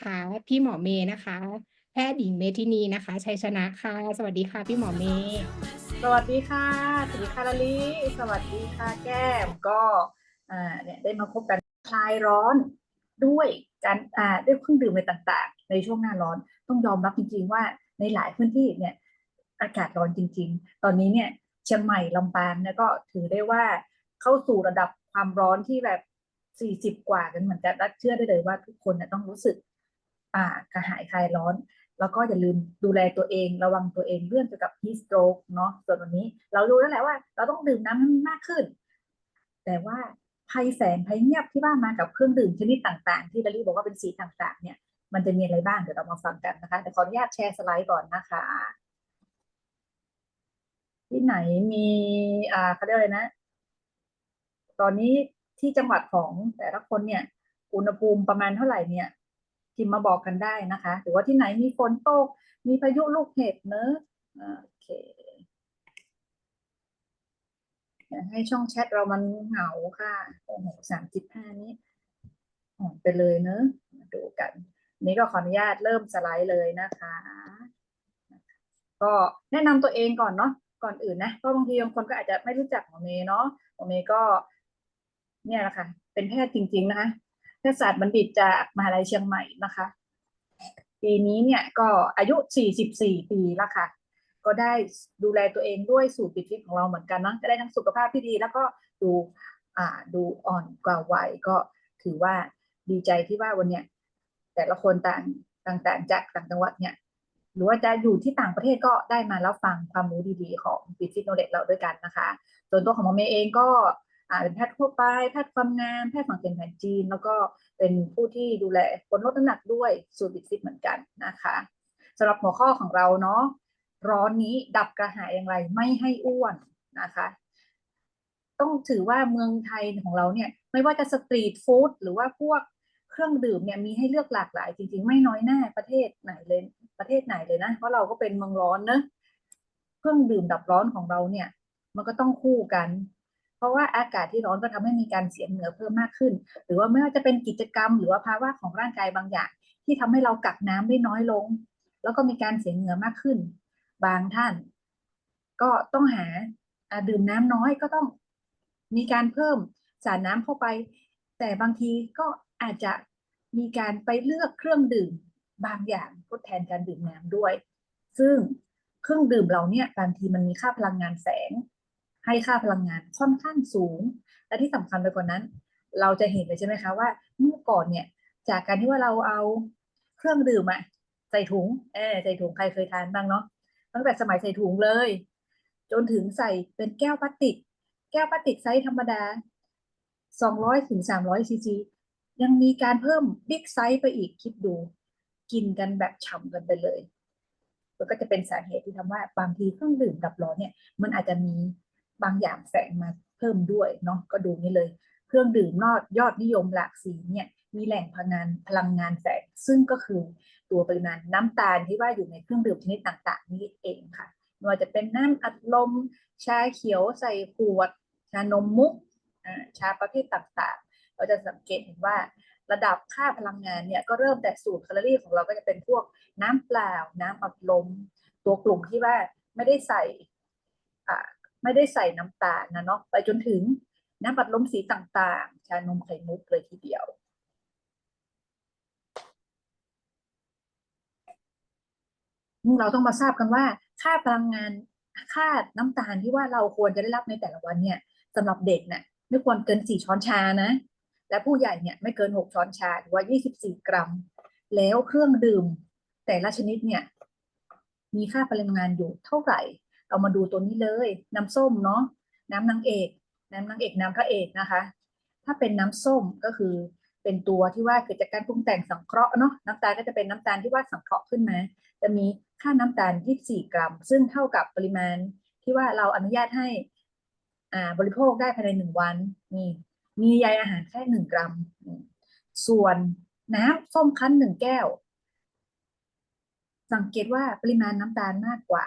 ค่ะพี่หมอเมย์นะคะ แพทย์หญิงเมธินีนะคะ ชัยชนะค่ะ สวัสดีค่ะ พี่หมอเมย์สวัสดีค่ะสวัสดีค่ะลลิสวัสดีค่ะแก้มก็เนี่ยได้มาพบกันคลายร้อนด้วยการอ่าด้วยเครื่องดื่มอะไรต่างๆ ในช่วงหน้าร้อนต้องยอมรับจริงๆว่าในหลายพื้นที่เนี่ยอากาศร้อนจริง ๆ ตอนนี้เนี่ยเชียงใหม่ลำปางเนี่ยก็ถือได้ว่าเข้าสู่ระดับความร้อนที่แบบสี่สิบกว่ากันเหมือนกันเชื่อได้เลยว่าทุกคนเนี่ยต้องรู้สึก อ่ากระหายคลายร้อน แล้วก็อย่าลืมดูแลตัวเอง ระวังตัวเองเรื่องเกี่ยวกับ heat stroke เนาะส่วนวันนี้ เรารู้แล้วแหละว่า เราต้องดื่มน้ำให้มากขึ้น แต่ว่าภัยแสงภัยเงียบที่ว่ามากับเครื่องดื่มชนิดต่างๆ ที่ดารี่บอกว่าเป็นสีต่างๆ เนี่ย มันจะมีอะไรบ้างเดี๋ยวเรามาฟังกันนะคะแต่ขออนุญาตแชร์สไลด์ก่อนนะคะ ที่ไหนมีอ่าเขาเรียกอะไรนะ ตอนนี้ที่จังหวัดของแต่ละคนเนี่ย อุณหภูมิประมาณเท่าไหร่เนี่ย พิมพ์มาบอกกันได้นะคะ หรือว่าที่ไหนมีฝนตก มีพายุลูกเห็บเนอะโอเคอย่าให้ช่องแชทเรามันเหงาค่ะโอ้โหสามสิบห้านี้อ่อนไปเลยเนอะมาดูกัน นี้ก็ขออนุญาตเริ่มสไลด์เลยนะคะ ก็แนะนำตัวเองก่อนเนาะก่อนอื่นนะก็บางทีบางคนก็อาจจะไม่รู้จักหมอเมย์เนาะหมอเมย์ก็ เนี่ยแหละค่ะ เป็นแพทย์จริง ๆ นะคะ แพทยศาสตร์บัณฑิตจากมหาลัยเชียงใหม่นะคะ ปีนี้เนี่ยก็อายุ 44 ปีแล้วค่ะ ก็ได้ดูแลตัวเองด้วยสูตรปิดฟิตของเราเหมือนกันนะจะได้ทั้งสุขภาพที่ดี แล้วก็ดูอ่าดูอ่อนกว่าวัยก็ถือว่าดีใจที่ว่าวันเนี้ยแต่ละคนต่างต่างๆ จากต่างจังหวัดเนี่ยหรือว่าจะอยู่ที่ต่างประเทศก็ได้มาแล้วฟังความรู้ดีๆ ของฟิตฟิตโนเลตเราด้วยกันนะคะ ส่วนตัวของมอเมเองก็ เป็นแพทย์ทั่วไป แพทย์ความงามแพทย์ฝังเข็มแผนจีน แล้วก็เป็นผู้ที่ดูแลคนลดน้ำหนักด้วยสูตรบิดฟิตเหมือนกันนะคะสำหรับหัวข้อของเราเนาะร้อนนี้ดับกระหายอย่างไรไม่ให้อ้วนนะคะ ต้องถือว่าเมืองไทยของเราเนี่ย ไม่ว่าจะสตรีทฟู้ดหรือว่าพวกเครื่องดื่มเนี่ยมีให้เลือกหลากหลาย จริง ๆ ไม่น้อยหน้าประเทศไหนเลยประเทศไหนเลยนะเพราะเราก็เป็นเมืองร้อนเนอะเครื่องดื่มดับร้อนของเราเนี่ย มันก็ต้องคู่กัน เพราะว่าอากาศที่ร้อนก็ทำให้มีการเสียเหงื่อเพิ่มมากขึ้น หรือว่าไม่ว่าจะเป็นกิจกรรม หรือว่าภาวะของร่างกายบางอย่าง ที่ทำให้เรากักน้ำได้น้อยลง แล้วก็มีการเสียเหงื่อมากขึ้น บางท่าน ก็ต้องหาอ่าดื่มน้ำน้อยก็ต้องมีการเพิ่มสารน้ำเข้าไป แต่บางทีก็อาจจะมีการไปเลือกเครื่องดื่มบางอย่างทดแทนการดื่มน้ำด้วย ซึ่งเครื่องดื่มเราเนี่ยบางทีมันมีค่าพลังงานแสง ให้ค่าพลังงานค่อนข้างสูง และที่สำคัญไปกว่านั้น เราจะเห็นเลยใช่ไหมคะว่าเมื่อก่อนเนี่ยจากการที่ว่าเราเอาเครื่องดื่มอะใส่ถุงเออใส่ถุงใครเคยทานบ้างเนาะตั้งแต่สมัยใส่ถุงเลย จนถึงใส่เป็นแก้วพลาสติก แก้วพลาสติกไซส์ธรรมดา 200ถึง300ซีซียังมีการเพิ่มบิ๊กไซส์ไปอีกคิดดู กินกันแบบฉ่ำกันไปเลยแล้วก็จะเป็นสาเหตุที่ทำว่าบางทีเครื่องดื่มดับร้อนเนี่ย มันอาจจะมี บางอย่างแฝงมาเพิ่มด้วยเนาะก็ดูนี่เลย เครื่องดื่มนอดยอดนิยมหลากสีเนี่ยมีแหล่งพลังงานพลังงานแฝงซึ่งก็คือตัวปริมาณน้ำตาลที่ว่าอยู่ในเครื่องดื่มชนิดต่างๆ นี่เองค่ะไม่ว่าจะเป็นน้ำอัดลม ชาเขียวใส่ขวด ชานมมุกชาประเภทต่างๆ เราจะสังเกตเห็นว่าระดับค่าพลังงานเนี่ยก็เริ่มแต่สูตรแคลอรี่ของเราก็จะเป็นพวกน้ำเปล่า น้ำอัดลม ตัวกลุ่มที่ว่าไม่ได้ใส่ ไม่ได้ใส่น้ำตาลนะเนาะไปจนถึงน้ำอัดลมสีต่างๆ ชานมไข่มุกเลยทีเดียว เราต้องมาทราบกันว่า ค่าพลังงานค่าน้ำตาลที่ว่าเราควรจะได้รับในแต่ละวันเนี่ยสำหรับเด็กเนี่ยไม่ควรเกิน4ช้อนชานะ และผู้ใหญ่เนี่ยไม่เกิน6ช้อนชาหรือว่า24กรัม แล้วเครื่องดื่มแต่ละชนิดเนี่ย มีค่าพลังงานอยู่เท่าไหร่ เรามาดูตัวนี้เลยน้ำส้มเนาะน้ำนางเอก น้ำนางเอกน้ำพระเอกนะคะ ถ้าเป็นน้ำส้มก็คือเป็นตัวที่ว่าเกิดจากการปรุงแต่งสังเคราะห์เนาะน้ำตาลก็จะเป็นน้ำตาลที่ว่าสังเคราะห์ขึ้นมา จะมีค่าน้ำตาล 24 กรัม ซึ่งเท่ากับปริมาณที่ว่าเราอนุญาตให้อ่าบริโภคได้ภายในหนึ่งวันมีมีใยอาหารแค่หนึ่งกรัมอืมส่วนน้ำส้มคั้นหนึ่งแก้ว สังเกตว่าปริมาณน้ำตาลมากกว่า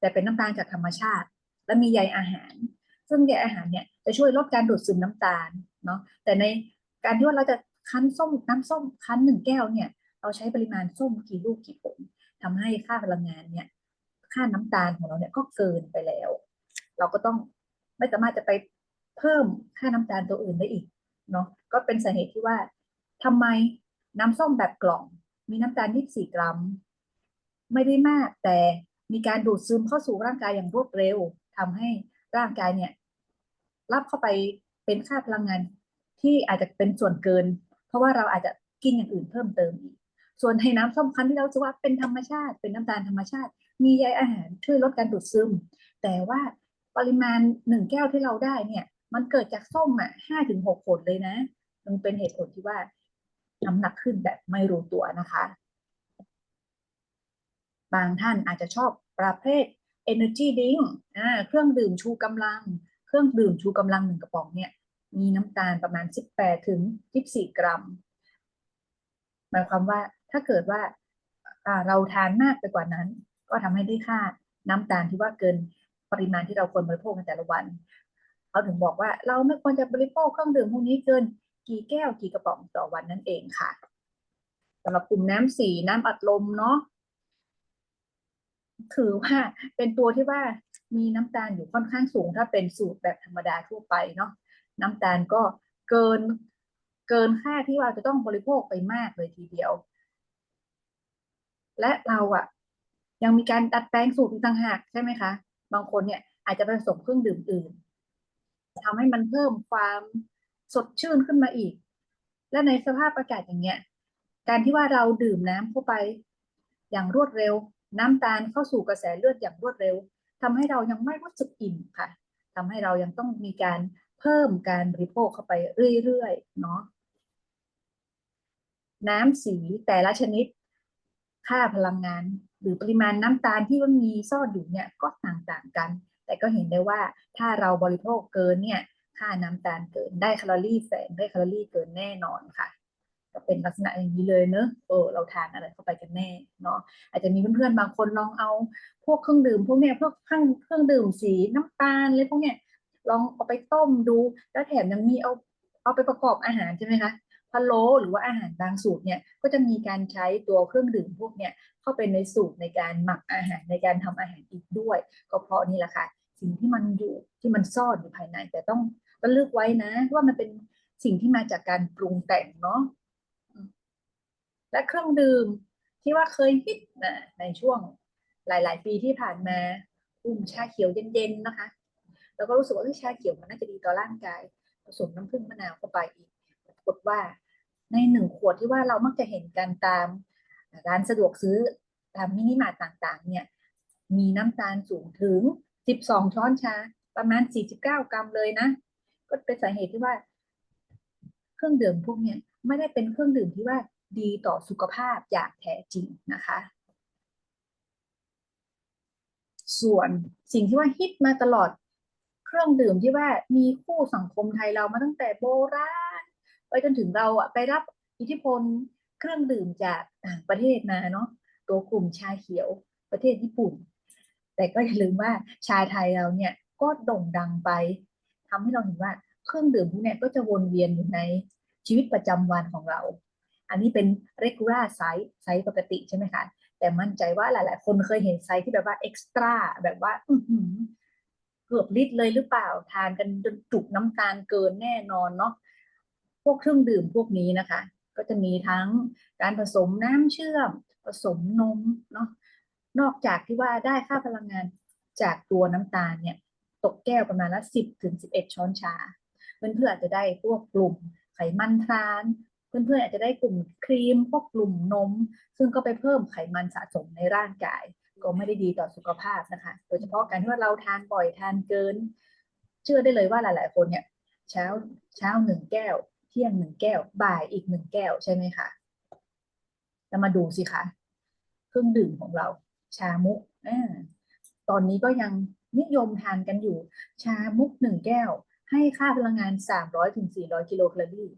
แต่เป็นน้ำตาลจากธรรมชาติ และมีใยอาหาร ซึ่งใยอาหารเนี่ยจะช่วยลดการดูดซึมน้ำตาลเนาะแต่ในการที่ว่าเราจะคั้นส้มน้ำส้มคั้นหนึ่งแก้วเนี่ยเราใช้ปริมาณส้มกี่ลูกกี่ผลทำให้ค่าพลังงานเนี่ยค่าน้ำตาลของเราเนี่ยก็เกินไปแล้ว เราก็ต้องไม่สามารถจะไปเพิ่มค่าน้ำตาลตัวอื่นได้อีกเนาะก็เป็นสาเหตุที่ว่าทำไมน้ำส้มแบบกล่อง มีน้ำตาล 24 กรัม ไม่ได้มากแต่ มีการดูดซึมเข้าสู่ร่างกายอย่างรวดเร็วทำให้ร่างกายเนี่ย รับเข้าไปเป็นค่าพลังงานที่อาจจะเป็นส่วนเกิน เพราะว่าเราอาจจะกินอย่างอื่นเพิ่มเติมอีก ส่วนในน้ำส้มคั้นที่เราจะว่าเป็นธรรมชาติ เป็นน้ำตาลธรรมชาติ มีใยอาหารช่วยลดการดูดซึม แต่ว่าปริมาณหนึ่งแก้วที่เราได้เนี่ย มันเกิดจากส้มอะห้าถึงหกผลเลยนะมันเป็นเหตุผลที่ว่าน้ำหนักขึ้นแบบไม่รู้ตัวนะคะ บางท่านอาจจะชอบประเภท energy drink อ่าเครื่องดื่มชูกำลัง เครื่องดื่มชูกำลังหนึ่งกระป๋องเนี่ยมีน้ำตาลประมาณ 18 ถึง 24 กรัม หมายความว่าถ้าเกิดว่าอ่าเราทานมากไปกว่านั้น ก็ทำให้ได้ค่าน้ำตาลที่ว่าเกินปริมาณที่เราควรบริโภคในแต่ละวันเขาถึงบอกว่าเราไม่ควรจะบริโภคเครื่องดื่มพวกนี้เกินกี่แก้วกี่กระป๋องต่อวันนั่นเองค่ะสำหรับกลุ่มน้ำสีน้ำอัดลมเนาะ ถือว่าเป็นตัวที่ว่ามีน้ำตาลอยู่ค่อนข้างสูง ถ้าเป็นสูตรแบบธรรมดาทั่วไปเนาะน้ำตาลก็เกินเกินค่าที่ว่าจะต้องบริโภคไปมากเลยทีเดียว และเราอะยังมีการดัดแปลงสูตรอีกต่างหากใช่ไหมคะ บางคนเนี่ยอาจจะผสมเครื่องดื่มอื่นทำให้มันเพิ่มความสดชื่นขึ้นมาอีก และในสภาพอากาศอย่างเงี้ย การที่ว่าเราดื่มน้ำเข้าไปอย่างรวดเร็ว น้ำตาลเข้าสู่กระแสเลือดอย่างรวดเร็วทำให้เรายังไม่รู้สึกอิ่มค่ะทำให้เรายังต้องมีการเพิ่มการบริโภคเข้าไปเรื่อยๆเนาะน้ำสีแต่ละชนิด ค่าพลังงาน หรือปริมาณน้ำตาลที่มันมีซ่อนอยู่เนี่ยก็ต่างๆกัน แต่ก็เห็นได้ว่าถ้าเราบริโภคเกินเนี่ยค่าน้ำตาลเกินได้แคลอรี่แฝงได้แคลอรี่เกินแน่นอนค่ะ เป็นลักษณะอย่างนี้เลยเนอะเออเราทานอะไรเข้าไปกันแน่เนาะอาจจะมีเพื่อนๆบางคนลองเอาพวกเครื่องดื่มพวกเนี้ยพวกเครื่องเครื่องดื่มสีน้ำตาลอะไรพวกเนี้ยลองเอาไปต้มดู แล้วแถมยังมีเอาเอาไปประกอบอาหารใช่ไหมคะพะโล้หรือว่าอาหารบางสูตรเนี่ยก็จะมีการใช้ตัวเครื่องดื่มพวกเนี้ยเข้าไปในสูตรในการหมักอาหารในการทำอาหารอีกด้วย ก็เพราะนี่แหละค่ะสิ่งที่มันอยู่ที่มันซ่อนอยู่ภายในแต่ต้องระลึกไว้นะว่ามันเป็นสิ่งที่มาจากการปรุงแต่งเนาะ และเครื่องดื่มที่ว่าเคยฮิตนะในช่วงหลาย ๆ ปีที่ผ่านมากลุ่มชาเขียวเย็น ๆ นะคะ แล้วก็รู้สึกว่าเอ้ยชาเขียวมันน่าจะดีต่อร่างกาย ผสมน้ำผึ้งมะนาวเข้าไปอีกปรากฏว่าในหนึ่งขวดที่ว่าเรามักจะเห็นกันตามร้านสะดวกซื้อตามมินิมาร์ทต่าง ๆ เนี่ย มีน้ำตาลสูงถึง 12 ช้อนชา ประมาณ 49 กรัมเลยนะ ก็เป็นสาเหตุที่ว่า เครื่องดื่มพวกเนี้ยไม่ได้เป็นเครื่องดื่มที่ว่า ดีต่อสุขภาพอย่างแท้จริงนะคะ ส่วนสิ่งที่ว่าฮิตมาตลอดเครื่องดื่มที่ว่ามีคู่สังคมไทยเรามาตั้งแต่โบราณไปจนถึงเราอะไปรับอิทธิพลเครื่องดื่มจากต่างประเทศมาเนาะตัวกลุ่มชาเขียวประเทศญี่ปุ่น แต่ก็อย่าลืมว่าชาไทยเราเนี่ยก็โด่งดังไปทำให้เราเห็นว่าเครื่องดื่มพวกนี้ก็จะวนเวียนอยู่ในชีวิตประจำวันของเรา อันนี้เป็น regular size ไซส์ปกติใช่ไหมคะ แต่มั่นใจว่าหลาย ๆ คนเคยเห็นไซส์ที่แบบว่า extra แบบว่าอือหือเกือบลิตรเลยหรือเปล่าทานกันจนจุกน้ำตาลเกินแน่นอนเนาะพวกเครื่องดื่มพวกนี้นะคะ ก็จะมีทั้งการผสมน้ำเชื่อม ผสมนมเนาะนอกจากที่ว่าได้ค่าพลังงานจากตัวน้ำตาลเนี่ย ตกแก้วประมาณละ10ถึง11 ช้อนชา เพื่อนๆอาจจะได้พวกกลุ่มไขมันทราน เพื่อนๆอาจจะได้กลุ่มครีมพวกกลุ่มนม ซึ่งก็ไปเพิ่มไขมันสะสมในร่างกาย ก็ไม่ได้ดีต่อสุขภาพนะคะ โดยเฉพาะการที่ว่าเราทานบ่อยทานเกิน เชื่อได้เลยว่าหลายๆ คนเนี่ย เช้าเช้าหนึ่งแก้ว เที่ยงหนึ่งแก้ว บ่ายอีกหนึ่งแก้วใช่ไหมคะแล้วมาดูสิคะเครื่องดื่มของเรา ชามุกอ่าตอนนี้ก็ยังนิยมทานกันอยู่ ชามุกหนึ่งแก้ว ให้ค่าพลังงาน 300ถึง400 กิโลแคลอรี่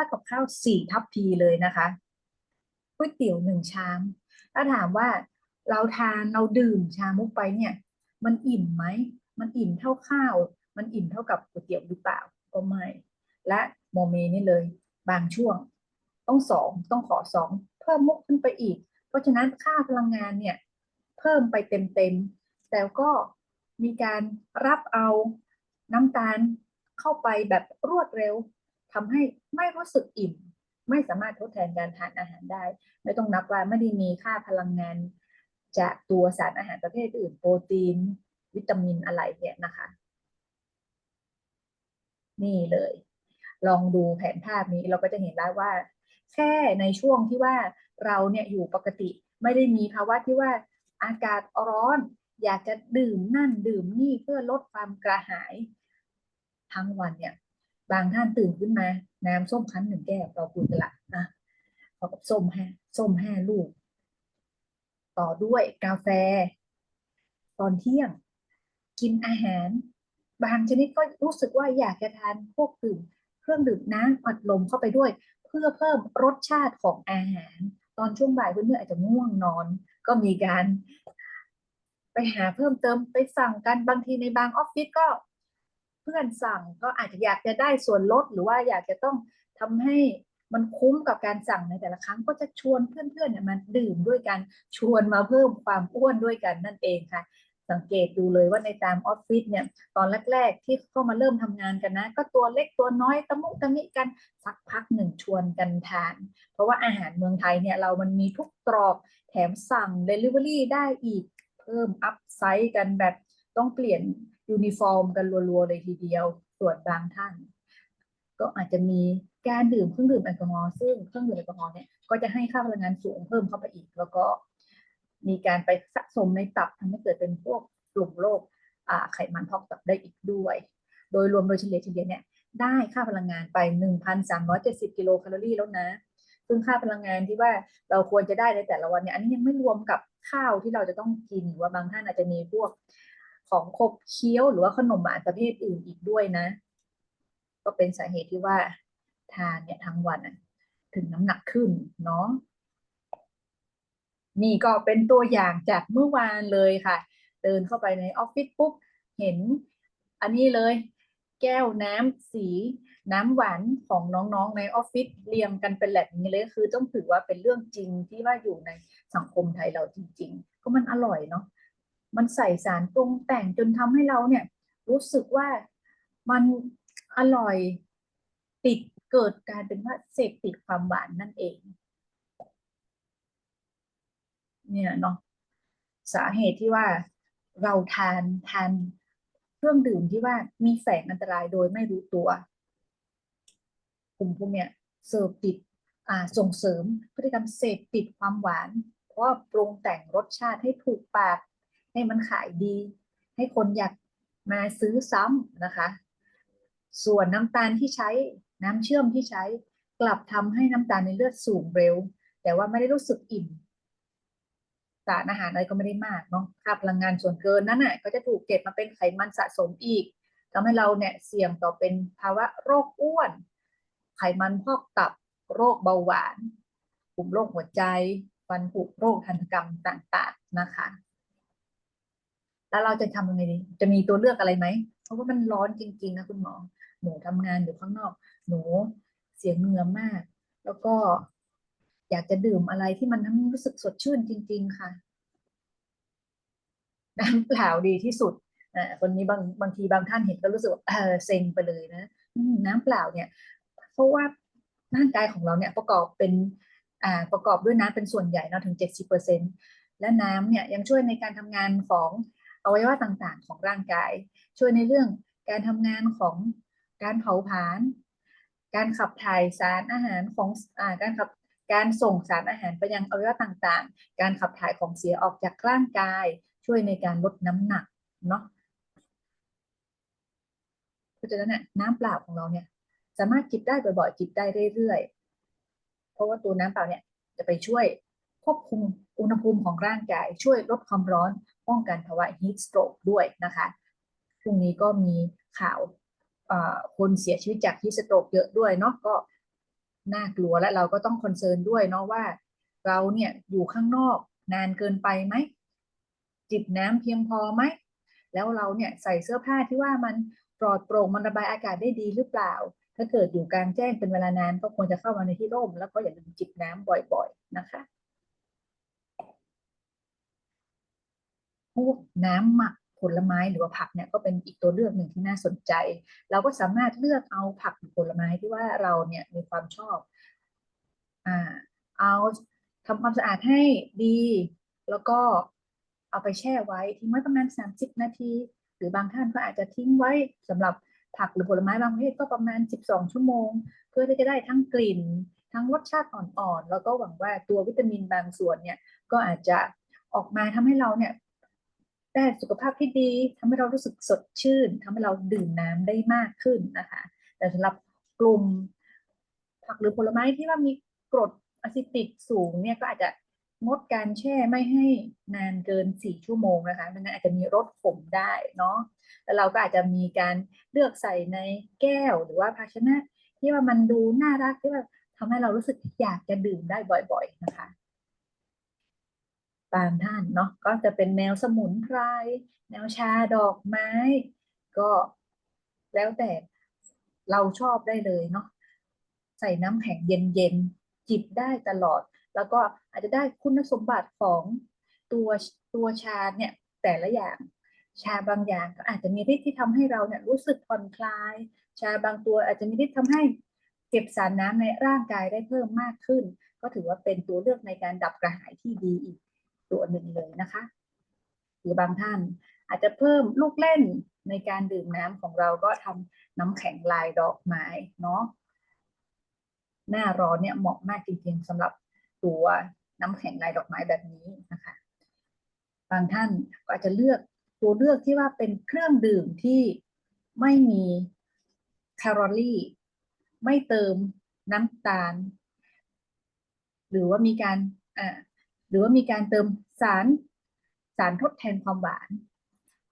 ากับข้าวสี่ทัพพีเลยนะคะก๋วยเตี๋ยวหนึ่งชาม ถ้าถามว่าเราทานเราดื่มชามุกไปเนี่ย มันอิ่มไหม มันอิ่มเท่าข้าว มันอิ่มเท่ากับก๋วยเตี๋ยวหรือเปล่าก็ไม่ และโมเมนี่เลย บางช่วง ต้องสองต้องขอสองเพิ่มมมุกขึ้นไปอีก เพราะฉะนั้นค่าพลังงานเนี่ย เพิ่มไปเต็มๆแต่ก็มีการรับเอาน้ำตาลเข้าไปแบบรวดเร็ว ทำให้ไม่รู้สึกอิ่ม ไม่สามารถทดแทนการทานอาหารได้ ไม่ต้องนับว่าไม่ได้มีค่าพลังงาน จากตัวสารอาหารประเภทอื่น โปรตีน วิตามินอะไรเนี่ยนะคะ นี่เลย ลองดูแผนภาพนี้เราก็จะเห็นได้ว่า แค่ในช่วงที่ว่าเราเนี่ยอยู่ปกติ ไม่ได้มีภาวะที่ว่าอากาศร้อน อยากจะดื่มนั่นดื่มนี่เพื่อลดความกระหาย ทั้งวันเนี่ย บางท่านตื่นขึ้นมา น้ำส้มคั้นหนึ่งแก้วเราคุยกันละนะพร้อกับส้มห้าส้มห้าลูก ต่อด้วยกาแฟ ตอนเที่ยง กินอาหาร บางชนิดก็รู้สึกว่าอยากจะทานพวกดื่มเครื่องดื่มน้ำอัดลมเข้าไปด้วย เพื่อเพิ่มรสชาติของอาหาร ตอนช่วงบ่ายเพื่อนๆอาจจะง่วงนอน ก็มีการ ไปหาเพิ่มเติมไปสั่งกันบางทีในบางออฟฟิศก็ พื่อนสั่งก็อาจจะอยากจะได้ส่วนลดหรือว่าอยากจะต้องทำให้มันคุ้มกับการสั่งในแต่ละครั้งก็จะชวนเพื่อนๆเนี่ยมาดื่มด้วยกันชวนมาเพิ่มความอ้วนด้วยกันนั่นเองค่ะ สังเกตดูเลยว่าในตามออฟฟิศเนี่ยตอนแรกๆที่เข้ามาเริ่มทำงานกันนะ ก็ตัวเล็กตัวน้อยตะมุตะมิกันสักพักหนึ่งชวนกันทาน เพราะว่าอาหารเมืองไทยเนี่ยเรามันมีทุกตรอกแถมสั่ง Delivery ได้อีกเพิ่มอัพไซส์กันแบบต้องเปลี่ยน ยูนิฟอร์มกันรัวๆเลยทีเดียว ส่วนบางท่าน ก็อาจจะมีการดื่มเครื่องดื่มแอลกอฮอล์ซึ่งเครื่องดื่มแอลกอฮอล์เนี่ยก็จะให้ค่าพลังงานสูงเพิ่มเข้าไปอีก แล้วก็มีการไปสะสมในตับทำให้เกิดเป็นพวกกลุ่มโรคไขมันพอกตับได้อีกด้วย โดยรวมโดยเฉลี่ยเฉลี่ยเนี่ยได้ค่าพลังงานไป 1,370 กิโลแคลอรี่แล้วนะ ซึ่งค่าพลังงานที่ว่าเราควรจะได้ในแต่ละวันเนี่ย อันนี้ยังไม่รวมกับข้าวที่เราจะต้องกินหรือว่าบางท่านอาจจะมีพวก ของขบเคี้ยวหรือว่าขนมหวานประเภทอื่นอีกด้วยนะ ก็เป็นสาเหตุที่ว่าทานเนี่ยทั้งวันถึงน้ำหนักขึ้นเนาะนี่ก็เป็นตัวอย่างจากเมื่อวานเลยค่ะ เดินเข้าไปในออฟฟิศปุ๊บ เห็นอันนี้เลย แก้วน้ำสีน้ำหวานของน้องๆในออฟฟิศเรียงกันเป็นแลบนี้เลยคือต้องถือว่าเป็นเรื่องจริงที่ว่าอยู่ในสังคมไทยเราจริง ๆ ก็มันอร่อยเนาะ มันใส่สารปรุงแต่งจนทำให้เราเนี่ย รู้สึกว่ามันอร่อยติดเกิดการเป็นว่าเสพติดความหวานนั่นเอง เนี่ยเนาะสาเหตุที่ว่าเราทานทานเครื่องดื่มที่ว่ามีแฝงอันตรายโดยไม่รู้ตัวกลุ่มพวกเนี้ยเสพติดอ่าส่งเสริมพฤติกรรมเสพติดความหวาน เพราะปรุงแต่งรสชาติให้ถูกปาก ให้มันขายดี ให้คนอยากมาซื้อซ้ำนะคะ ส่วนน้ำตาลที่ใช้น้ำเชื่อมที่ใช้กลับทำให้น้ำตาลในเลือดสูงเร็ว แต่ว่าไม่ได้รู้สึกอิ่มสารอาหารอะไรก็ไม่ได้มากเนาะค่าพลังงานส่วนเกินนั้นน่ะก็จะถูกเก็บมาเป็นไขมันสะสมอีกทำให้เราเนี่ยเสี่ยงต่อเป็นภาวะโรคอ้วน ไขมันพอกตับ โรคเบาหวาน กลุ่มโรคหัวใจ ฟันผุโรคทันตกรรมต่าง ๆ นะคะ แล้วเราจะทำยังไงดี จะมีตัวเลือกอะไรไหม เพราะว่ามันร้อนจริง ๆ นะคุณหมอ หนูทำงานอยู่ข้างนอก หนูเสียเหงื่อมาก แล้วก็อยากจะดื่มอะไรที่มันทำให้รู้สึกสดชื่นจริง ๆ ค่ะ น้ำเปล่าดีที่สุดอ่าคนนี้บางบางทีบางท่านเห็นก็รู้สึกว่าเออเซ็งไปเลยนะน้ำเปล่าเนี่ย เพราะว่าร่างกายของเราเนี่ยประกอบเป็นอ่าประกอบด้วยน้ำเป็นส่วนใหญ่เนาะถึง 70%และน้ำเนี่ยยังช่วยในการทำงานของ อวัยวะต่างๆ ของร่างกาย ช่วยในเรื่องการทำงานของการเผาผลาญการขับถ่ายสารอาหารของอการขับการส่งสารอาหารไปยังอวัยวะต่างๆ การขับถ่ายของเสียออกจากร่างกาย ช่วยในการลดน้ำหนักเนาะเพราะฉะนั้นน้ำเปล่าของเราเนี่ยสามารถจิบได้บ่อยๆจิบได้เรื่อยๆ เพราะว่าตัวน้ำเปล่าเนี่ยจะไปช่วยควบคุมอุณหภูมิของร่างกาย ช่วยลดความร้อน ป้องกันภาวะ heat stroke ด้วยนะคะพรุ่งนี้ก็มีข่าวคนเสียชีวิตจาก heat stroke เยอะด้วยเนาะก็น่ากลัวและเราก็ต้องคอนเซิร์นด้วยเนาะว่า เราเนี่ยอยู่ข้างนอกนานเกินไปไหมจิบน้ำเพียงพอไหมแล้วเราเนี่ยใส่เสื้อผ้าที่ว่ามันปลอดโปร่งมันระบายอากาศได้ดีหรือเปล่า ถ้าเกิดอยู่กลางแจ้งเป็นเวลานานก็ควรจะเข้ามาในที่ร่ม แล้วก็อย่าลืมจิบน้ำบ่อย ๆ นะคะ พ วกน้ำหมักผลไม้หรือว่าผักเนี่ยก็เป็นอีกตัวเลือกหนึ่งที่น่าสนใจ เราก็สามารถเลือกเอาผักหรือผลไม้ที่ว่าเราเนี่ยมีความชอบอ่าเอาทำความสะอาดให้ดี แล้วก็เอาไปแช่ไว้ทิ้งไว้ประมาณ 30 นาที หรือบางท่านก็อาจจะทิ้งไว้สำหรับผักหรือผลไม้บางประเภทก็ประมาณ 12 ชั่วโมง เพื่อที่จะได้ทั้งกลิ่น ทั้งรสชาติอ่อนๆ แล้วก็หวังว่าตัววิตามินบางส่วนเนี่ยก็อาจจะออกมาทำให้เราเนี่ย ได้สุขภาพที่ดีทำให้เรารู้สึกสดชื่นทำให้เราดื่มน้ำได้มากขึ้นนะคะ แต่สำหรับกลุ่มผักหรือผลไม้ที่ว่ามีกรดอะซิติกสูงเนี่ยก็อาจจะงดการแช่ไม่ให้นานเกิน4ชั่วโมงนะคะม่งั้นอาจจะมีรสขมได้เนาะแล้วเราก็อาจจะมีการเลือกใส่ในแก้วหรือว่าภาชนะที่ว่ามันดูน่ารักที่ว่าทำให้เรารู้สึกอยากจะดื่มได้บ่อย ๆ นะคะ บางท่านเนาะก็จะเป็นแนวสมุนไพรแนวชาดอกไม้ ก็แล้วแต่เราชอบได้เลยเนาะใส่น้ำแข็งเย็นๆจิบได้ตลอด แล้วก็อาจจะได้คุณสมบัติของตัวตัวชาเนี่ยแต่ละอย่างชาบางอย่างก็อาจจะมีฤทธิ์ที่ทำให้เราเนี่ยรู้สึกผ่อนคลาย ชาบางตัวอาจจะมีฤทธิ์ทำให้เก็บสารน้ำในร่างกายได้เพิ่มมากขึ้น ก็ถือว่าเป็นตัวเลือกในการดับกระหายที่ดีอีก ตัวหนึ่งเลยนะคะหรือบางท่านอาจจะเพิ่มลูกเล่นในการดื่มน้ำของเราก็ทำน้ำแข็งลายดอกไม้เนาะหน้าร้อนเนี่ยเหมาะมากจริงๆสำหรับตัวน้ำแข็งลายดอกไม้แบบนี้นะคะ บางท่านก็อาจจะเลือกตัวเลือกที่ว่าเป็นเครื่องดื่มที่ไม่มีแคลอรี่ ไม่เติมน้ำตาล หรือว่ามีการ หรือว่ามีการเติมสารสารทดแทนความหวาน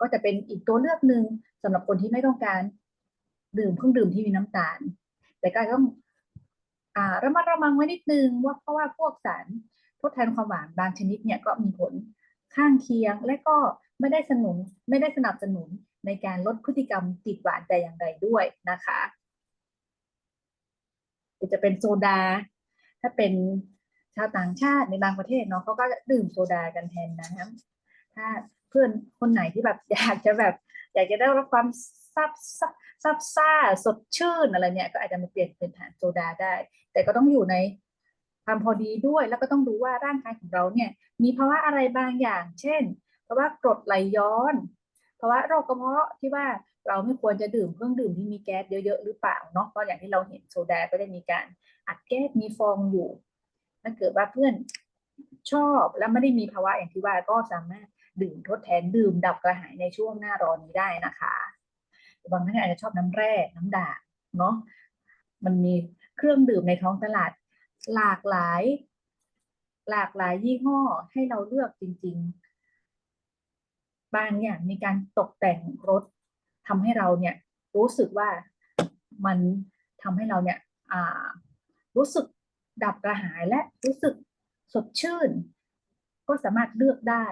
ก็จะเป็นอีกตัวเลือกหนึ่งสำหรับคนที่ไม่ต้องการดื่มเครื่องดื่มที่มีน้ำตาล แต่ก็ต้องอระมัดระวังไว้นิดนึงว่าเพราะว่าพวกสารทดแทนความหวานบางชนิดเนี่ยก็มีผลข้างเคียงและก็ไม่ได้สนุนไม่ได้สนับสนุนในการลดพฤติกรรมติดหวานแต่อย่างใดด้วยนะคะจะเป็นโซดา ถ้าเป็น ชาวต่างชาติในบางประเทศเนาะเขาก็ดื่มโซดากันแทนน้ำถ้าเพื่อนคนไหนที่แบบอยากจะแบบ อยากจะได้รับความซับซับซับซ่าสดชื่นอะไรเนี่ยก็อาจจะมาเปลี่ยนเป็นทานโซดาได้ แต่ก็ต้องอยู่ในความพอดีด้วยแล้วก็ต้องดูว่าร่างกายของเราเนี่ยมีภาวะอะไรบางอย่าง เช่นภาวะกรดไหลย้อนภาวะโรคกระเพาะที่ว่าเราไม่ควรจะดื่มเครื่องดื่มที่มีแก๊สเยอะๆหรือเปล่าเนาะเพราะอย่างที่เราเห็นโซดาก็ได้มีการอัดแก๊สมีฟองอยู่ ถ้าเกิดว่าเพื่อนชอบและไม่ได้มีภาวะอย่างที่ว่าก็สามารถดื่มทดแทนดื่มดับกระหายในช่วงหน้าร้อนนี้ได้นะคะบางท่านอาจจะชอบน้ำแร่น้ำด่างเนาะมันมีเครื่องดื่มในท้องตลาดหลากหลาย หลากหลายยี่ห้อให้เราเลือกจริง ๆ บางอย่างมีการตกแต่งรถทำให้เราเนี่ยรู้สึกว่ามันทำให้เราเนี่ยรู้สึก ดับกระหายและรู้สึกสดชื่น ก็สามารถเลือกได้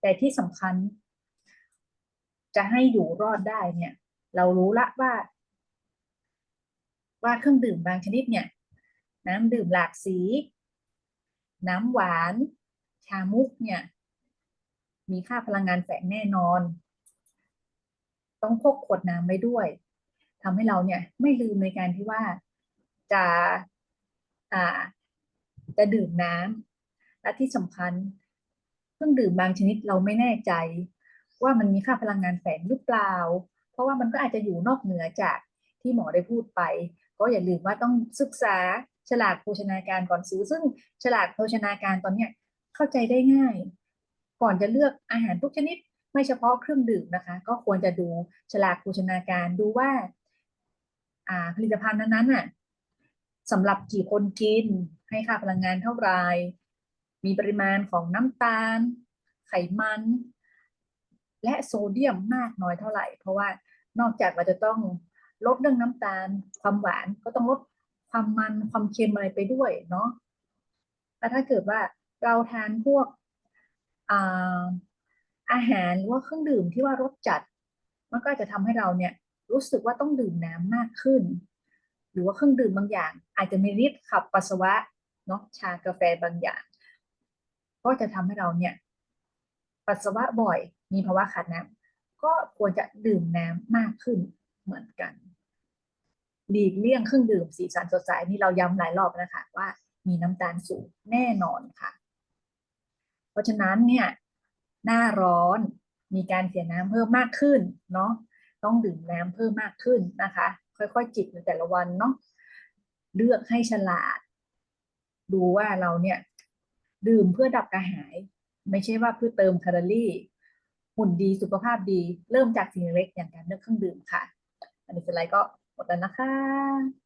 แต่ที่สำคัญ จะให้อยู่รอดได้เนี่ย เรารู้ละว่า ว่าเครื่องดื่มบางชนิดเนี่ย น้ำดื่มหลากสี น้ำหวาน ชามุกเนี่ย มีค่าพลังงานแฝงแน่นอน ต้องพกขวดน้ำไว้ด้วยทำให้เราเนี่ยไม่ลืมในการที่ว่าจะา จะดื่มน้ำและที่สำคัญเครื่องดื่มบางชนิดเราไม่แน่ใจ ว่ามันมีค่าพลังงานแฝงหรือเปล่า เพราะว่ามันก็อาจจะอยู่นอกเหนือจากที่หมอได้พูดไป ก็อย่าลืมว่าต้องศึกษาฉลากโภชนาการก่อนซื้อ ซึ่งฉลากโภชนาการตอนเนี้ยเข้าใจได้ง่าย ก่อนจะเลือกอาหารทุกชนิด ไม่เฉพาะเครื่องดื่มนะคะ ก็ควรจะดูฉลากโภชนาการดูว่าอ่าผลิตภัณฑ์นั้นๆน่ะ สำหรับกี่คนกิน ให้ค่าพลังงานเท่าไหร่ มีปริมาณของน้ำตาล ไขมัน และโซเดียมมากน้อยเท่าไหร่ เพราะว่านอกจากเราจะต้องลดเรื่องน้ำตาล ความหวานก็ต้องลดความมันความเค็มอะไรไปด้วยเนาะแต่ถ้าเกิดว่าเราทานพวกอาอาหารหรือว่าเครื่องดื่มที่ว่ารสจัด มันก็อาจจะทำให้เราเนี่ยรู้สึกว่าต้องดื่มน้ำมากขึ้น หรือว่าเครื่องดื่มบางอย่าง อาจจะมีฤทธิ์ขับปัสสาวะเนาะชากาแฟบางอย่าง ก็จะทำให้เราเนี่ยปัสสาวะบ่อย มีภาวะขาดน้ำก็ควรจะดื่มน้ำมากขึ้นเหมือนกัน หลีกเลี่ยงเครื่องดื่มสีสันสดใสนี่เราย้ำหลายรอบนะคะว่ามีน้ำตาลสูงแน่นอนค่ะ เพราะฉะนั้นเนี่ยหน้าร้อนมีการเสียน้ำเพิ่มมากขึ้นเนาะต้องดื่มน้ำเพิ่มมากขึ้นนะคะ ค่อย ๆ จิตในแต่ละวันเนาะเลือกให้ฉลาด ดูว่าเราเนี่ย ดื่มเพื่อดับกระหาย ไม่ใช่ว่าเพื่อเติมแคลอรี่หุ่นดีสุขภาพดี เริ่มจากสิ่งเล็กอย่างการเลือกเครื่องดื่มค่ะ อันนี้สไลด์ก็หมดแล้วนะคะ